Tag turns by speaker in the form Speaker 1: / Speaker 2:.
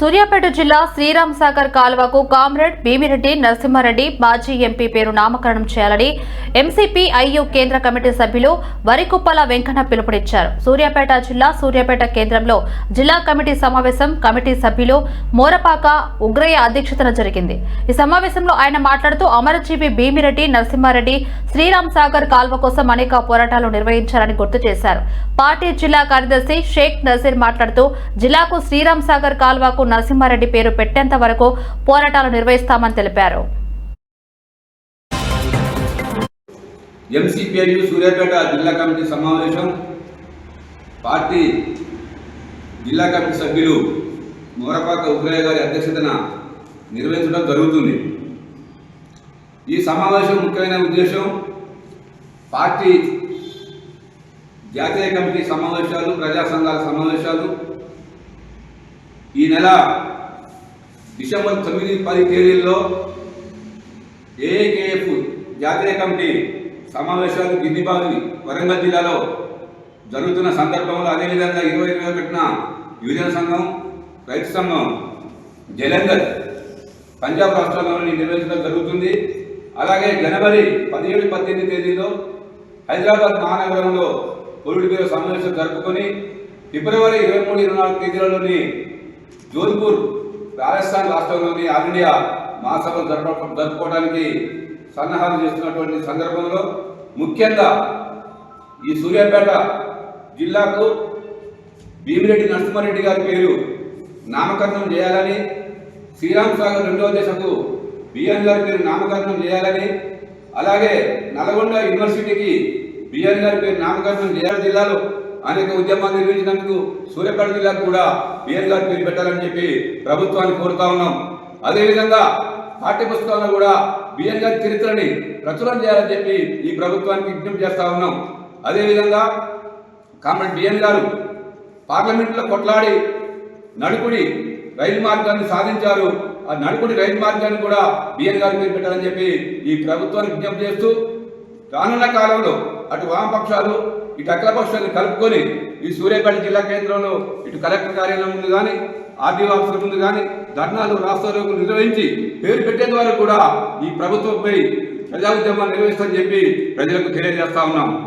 Speaker 1: సూర్యాపేట జిల్లా శ్రీరామ్ సాగర్ కాలువకు కామ్రేడ్ భీమిరెడ్డి నరసింహారెడ్డి మాజీ ఎంపీ పేరు నామకరణం చేయాలని ఎంసీపీ ఐయు కేంద్ర కమిటీ సభ్యులు వరికుప్పల వెంకన్న పిలుపునిచ్చారు. సూర్యాపేట జిల్లా సూర్యాపేట కేంద్రంలో జిల్లా కమిటీ సమావేశం కమిటీ సభ్యులు మోరపాక ఉగ్రయ్య అధ్యక్షతన జరిగింది. ఈ సమావేశంలో ఆయన మాట్లాడుతూ అమరజీవి భీమిరెడ్డి నరసింహారెడ్డి శ్రీరామ్ సాగర్ కాల్వ కోసం అనేక పోరాటాలు నిర్వహించారని గుర్తు చేశారు. పార్టీ జిల్లా కార్యదర్శి షేక్ నజీర్ మాట్లాడుతూ జిల్లాకు శ్రీరామ్ సాగర్ కాల్వకు నరసింహారెడ్డి పేరు పెట్టేంత వరకు పోరాటాలు నిర్వహిస్తామని తెలిపారు.
Speaker 2: ఎంసీపీఐయు సూర్యాపేట జిల్లా కమిటీ సమావేశం పార్టీ జిల్లా కమిటీ సభ్యులు మోరపాక ఉగ్రయ్య గారి అధ్యక్షతన నిర్వహించడం జరుగుతుంది. ఈ సమావేశం ముఖ్యమైన ఉద్దేశం పార్టీ జాతీయ కమిటీ సమావేశాలు ప్రజా సంఘాల సమావేశాలు ఈ నెల డిసెంబర్ తొమ్మిది పది తేదీల్లో ఏఏకేఎఫ్ జాతీయ కమిటీ సమావేశాలు గిద్దిబావి వరంగల్ జిల్లాలో జరుగుతున్న సందర్భంలో అదేవిధంగా ఇరవై ఇరవై ఒకటిన యువజన సంఘం రైతు సంఘం జలంధర్ పంజాబ్ రాష్ట్రంలోని నిర్వహించడం జరుగుతుంది. అలాగే జనవరి పదిహేడు పద్దెనిమిది తేదీలో హైదరాబాద్ మహానగరంలో పొరుడు బీరో సమావేశం జరుపుకొని ఫిబ్రవరి ఇరవై మూడు ఇరవై నాలుగు తేదీలలోని జోధ్పూర్ రాజస్థాన్ రాష్ట్రంలోని ఆల్ ఇండియా మహాసభలు జరప జరుపుకోవడానికి సన్నాహాలు చేస్తున్నటువంటి సందర్భంలో ముఖ్యంగా ఈ సూర్యాపేట జిల్లాకు భీమిరెడ్డి నరసింహారెడ్డి గారి పేరు నామకరణం చేయాలని శ్రీరామ్ సాగర్ రెండవ దశకు బిఎన్ గారి పేరు నామకరణం చేయాలని అలాగే నల్గొండ యూనివర్సిటీకి బిఎన్ గారి పేరు నామకరణం చేయాలి జిల్లాలో అనేక ఉద్యమాలు నిర్వహించినందుకు సూర్యాపేట జిల్లాకు కూడా బిఎన్ గారి పేరు పెట్టాలని చెప్పి ప్రభుత్వాన్ని కోరుతా ఉన్నాం. అదేవిధంగా పాఠ్యపుస్తకాలను కూడా బిఎన్ గారి చరిత్రని ప్రచురణ చేయాలని చెప్పి ఈ ప్రభుత్వానికి విజ్ఞప్తి చేస్తా ఉన్నాం. అదేవిధంగా కామ్రేడ్ బిఎన్ గారు పార్లమెంట్లో కొట్లాడి నడుకుడి రైలు మార్గాన్ని సాధించారు. ఆ నడుకుడి రైలు మార్గాన్ని కూడా బిఎన్ గారి పేరు పెట్టాలని చెప్పి ఈ ప్రభుత్వానికి విజ్ఞప్తి చేస్తూ రానున్న కాలంలో అటు వామపక్షాలు ఇటు అఖిల కలుపుకొని ఈ సూర్యాపేట జిల్లా కేంద్రంలో ఇటు కలెక్టర్ కార్యాలయం ముందు కానీ ఆర్డీఓ ఆఫీసర్ ముందు కానీ ధర్నాలు రాష్ట్రాలకు నిర్వహించి పేరు పెట్టే ద్వారా కూడా ఈ ప్రభుత్వంపై ప్రజా ఉద్యమాన్ని నిర్వహిస్తామని చెప్పి ప్రజలకు తెలియజేస్తా ఉన్నాం.